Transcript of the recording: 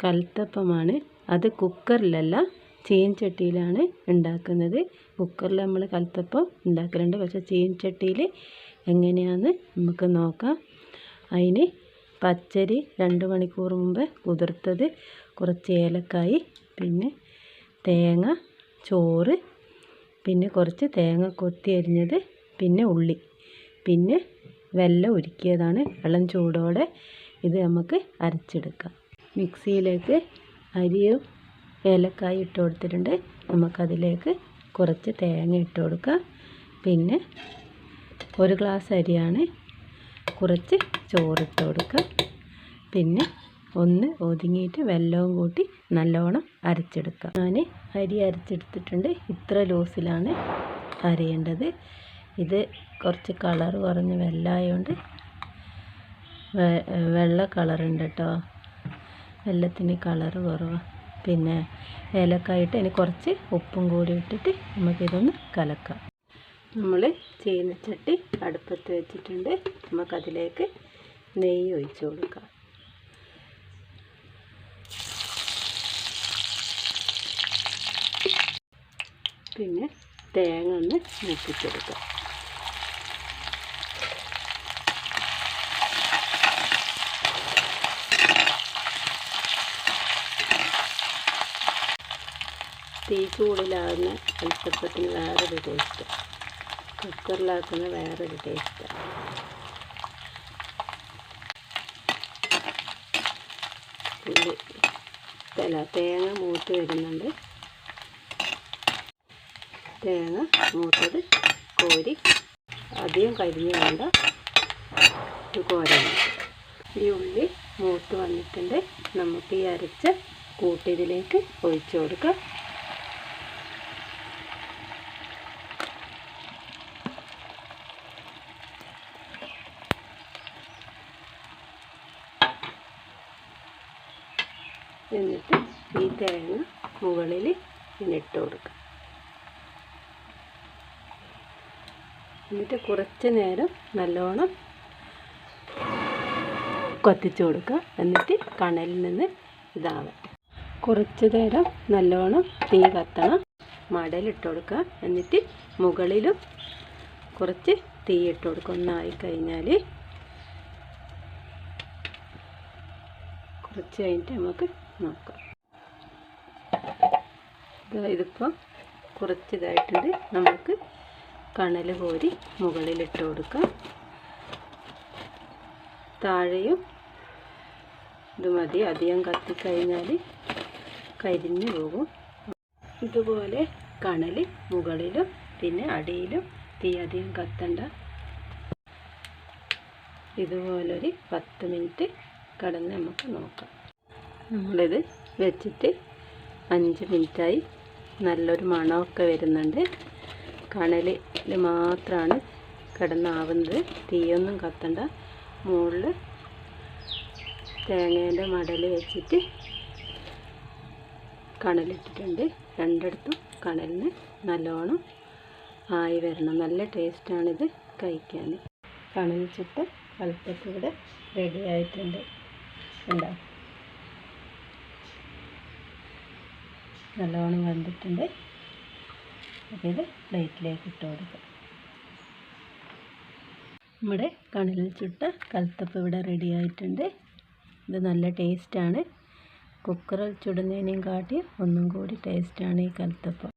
കൽത്തപ്പമാണ്. അത് കുക്കറിലല്ല ചീൻചട്ടിയിലാണ് ഉണ്ടാക്കുന്നത്. കുക്കറിൽ നമ്മൾ കൽത്തപ്പം ഉണ്ടാക്കലുണ്ട്. പക്ഷേ ചീൻചട്ടിയിൽ എങ്ങനെയാണെന്ന് നമുക്ക് നോക്കാം. അതിന് പച്ചരി രണ്ട് മണിക്കൂർ മുമ്പ് കുതിർത്തത് കുറച്ച് ഏലക്കായി പിന്നെ തേങ്ങ ചോറ് പിന്നെ കുറച്ച് തേങ്ങ കൊത്തി അരിഞ്ഞത് പിന്നെ ഉള്ളി. പിന്നെ വെല്ലം ഉരുക്കിയതാണ് വെള്ളം ചൂടോടെ ഇത് നമുക്ക് അരച്ചെടുക്കാം. മിക്സിയിലേക്ക് അരിയും ഏലക്കായും ഇട്ട് കൊടുത്തിട്ടുണ്ട്. നമുക്കതിലേക്ക് കുറച്ച് തേങ്ങ ഇട്ട് കൊടുക്കാം. പിന്നെ ഒരു ഗ്ലാസ് അരിയാണ് കുറച്ച് ചോറിട്ട് കൊടുക്കുക പിന്നെ ഒന്ന് ഒതുങ്ങിയിട്ട് വെല്ലവും കൂട്ടി നല്ലോണം അരച്ചെടുക്കുക ഞാൻ അരി അരച്ചെടുത്തിട്ടുണ്ട്. ഇത്ര ലൂസിലാണ് അരയേണ്ടത്. ഇത് കുറച്ച് കളർ കുറഞ്ഞ വെല്ലമായതുകൊണ്ട് വെള്ള കളറുണ്ട് കേട്ടോ വെള്ളത്തിന് കളർ കുറവാണ് പിന്നെ ഏലക്കായിട്ട് ഇനി കുറച്ച് ഉപ്പും കൂടി ഇട്ടിട്ട് നമുക്കിതൊന്ന് കലക്കാം. നമ്മൾ ചീനച്ചട്ടി അടുപ്പത്ത് വെച്ചിട്ടുണ്ട്. നമുക്കതിലേക്ക് നെയ്യ് ഒഴിച്ച് കൊടുക്കാം. പിന്നെ തേങ്ങ ഒന്ന് മൂപ്പിച്ചെടുക്കാം. തീ ഉള്ളിലാകുന്ന കൽത്തപ്പത്തിന് വേറൊരു ടേസ്റ്റ് കുക്കറിലാക്കുന്ന വേറൊരു ടേസ്റ്റ് തല തേങ്ങ മൂത്ത് വരുന്നുണ്ട്. തേങ്ങ മൂത്തത് കോരി അധികം കരിഞ്ഞ് വേണ്ട ഇത് കോരണം ഈ ഉള്ളി മൂത്ത് വന്നിട്ടുണ്ട്. നമുക്ക് ഈ അരച്ച കൂട്ടിയതിലേക്ക് ഒഴിച്ചു കൊടുക്കാം. എന്നിട്ട് ഈ തേങ്ങ മുകളിൽ ഇട്ട് കൊടുക്കുക. എന്നിട്ട് കുറച്ച് നേരം നല്ലോണം കൊത്തിച്ചു കൊടുക്കുക. എന്നിട്ട് കണലിൽ നിന്ന് ഇതാവട്ടെ കുറച്ച് നേരം നല്ലോണം തീ കത്തണം. മടലിട്ട് കൊടുക്കുക. എന്നിട്ട് മുകളിലും കുറച്ച് തീ ഇട്ട് കൊടുക്കുക. ഒന്നായി കഴിഞ്ഞാൽ കുറച്ച് കഴിഞ്ഞിട്ട് നമുക്ക് നോക്കാം. ഇതിപ്പോൾ കുറച്ച് ഇതായിട്ടുണ്ട് നമുക്ക് കണൽ കോരി മുകളിലിട്ട് കൊടുക്കാം. താഴെയും ഇത് മതി. അധികം കത്തിക്കഴിഞ്ഞാൽ കരിഞ്ഞു പോകും. ഇതുപോലെ കണൽ മുകളിലും പിന്നെ അടിയിലും തീ അധികം കത്തണ്ട. ഇതുപോലൊരു പത്ത് മിനിറ്റ് കടന്ന് നമുക്ക് നോക്കാം. നമ്മളിത് വെച്ചിട്ട് അഞ്ച് മിനിറ്റായി നല്ലൊരു മണമൊക്കെ വരുന്നുണ്ട്. കണലിൽ മാത്രമാണ് കിടന്നാവുന്നത്. തീയൊന്നും കത്തണ്ട. മുകളിൽ തേങ്ങേന്റെ മടൽ വെച്ചിട്ട് കണലിട്ടിട്ടുണ്ട്. രണ്ടിടത്തും കണലിന് നല്ലോണം ആയി വരണം. നല്ല ടേസ്റ്റാണിത് കഴിക്കാൻ കണൽ ചുട്ട് റെഡി ആയിട്ടുണ്ട്. ഉണ്ടോ? നല്ലോണം വെന്തിട്ടുണ്ട്. അതിൽ പ്ലേറ്റിലേക്ക് ഇട്ട് കൊടുക്കാം നമ്മുടെ കണലിൽ ചുട്ട കൽത്തപ്പ് ഇവിടെ റെഡി ആയിട്ടുണ്ട്. ഇത് നല്ല ടേസ്റ്റാണ് കുക്കറിൽ ചുടുന്നതിനേയും കാട്ടി ഒന്നും കൂടി ടേസ്റ്റാണ് ഈ കൽത്തപ്പം.